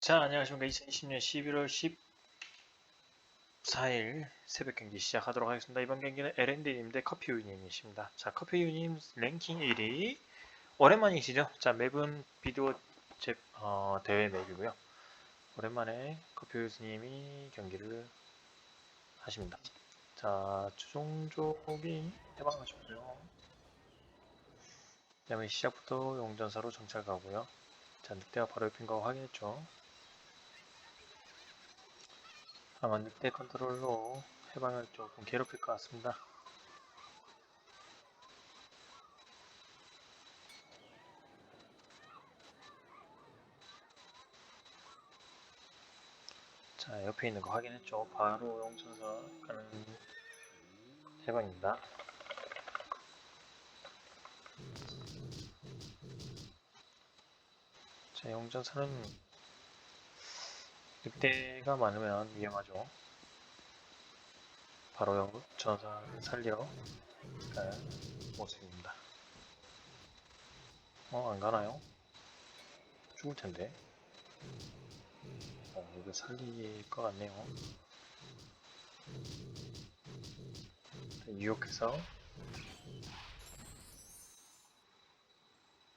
자, 안녕하십니까. 2020년 11월 14일 새벽 경기 시작하도록 하겠습니다. 이번 경기는 LND님 대 커피 유님이십니다. 자, 커피 유님 랭킹 1위. 오랜만이시죠? 자, 맵은 비디오 제, 어, 대회 맵이고요. 오랜만에 커피 유님이 경기를 하십니다. 자, 주종족이 해방하셨고요. 그 다음에 시작부터 용전사로 정찰 가고요. 자, 늑대가 바로 옆인 거 확인했죠. 아마 늑대 컨트롤로 해방을 조금 괴롭힐 것 같습니다. 자, 옆에 있는 거 확인했죠. 바로 용천사 가는 해방입니다. 자, 용전사는 늑대가 많으면 위험하죠. 바로 영 전사 살리러 갈 모습입니다. 어, 안 가나요? 죽을 텐데. 어, 이거 살릴 것 같네요. 유혹해서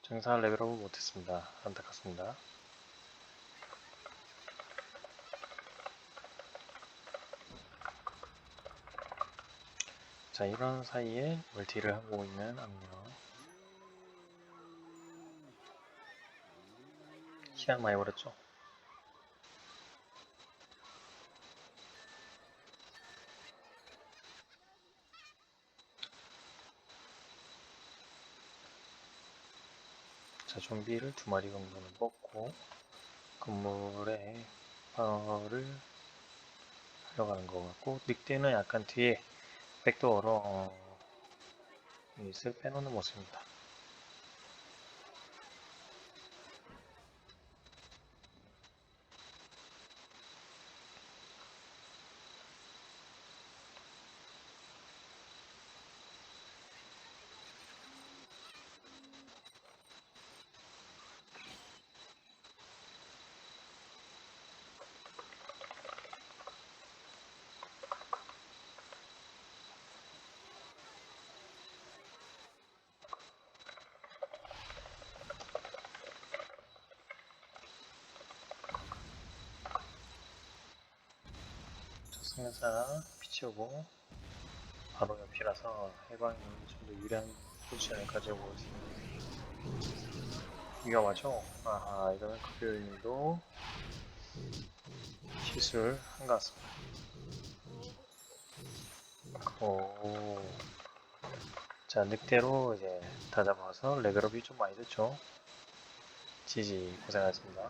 정상 레벨업을 못했습니다. 안타깝습니다. 자, 이런 사이에 멀티를 하고 있는 악녀. 시간 많이 벌었죠? 자, 좀비를 두 마리 정도는 뽑고 건물에 방어를 하러 가는 것 같고 늑대는 약간 뒤에 백도어로 어, 유닛을 빼놓는 모습입니다. 승연사 피치오고 바로 옆이라서 해방이 좀 더 유리한 포지션을 가지고 있습니다. 위험하죠? 아하, 이거는 커피님도 실수를 한것 같습니다. 오. 자, 늑대로 이제 다 잡아서 레벨업이 좀 많이 됐죠? 지지 고생하셨습니다.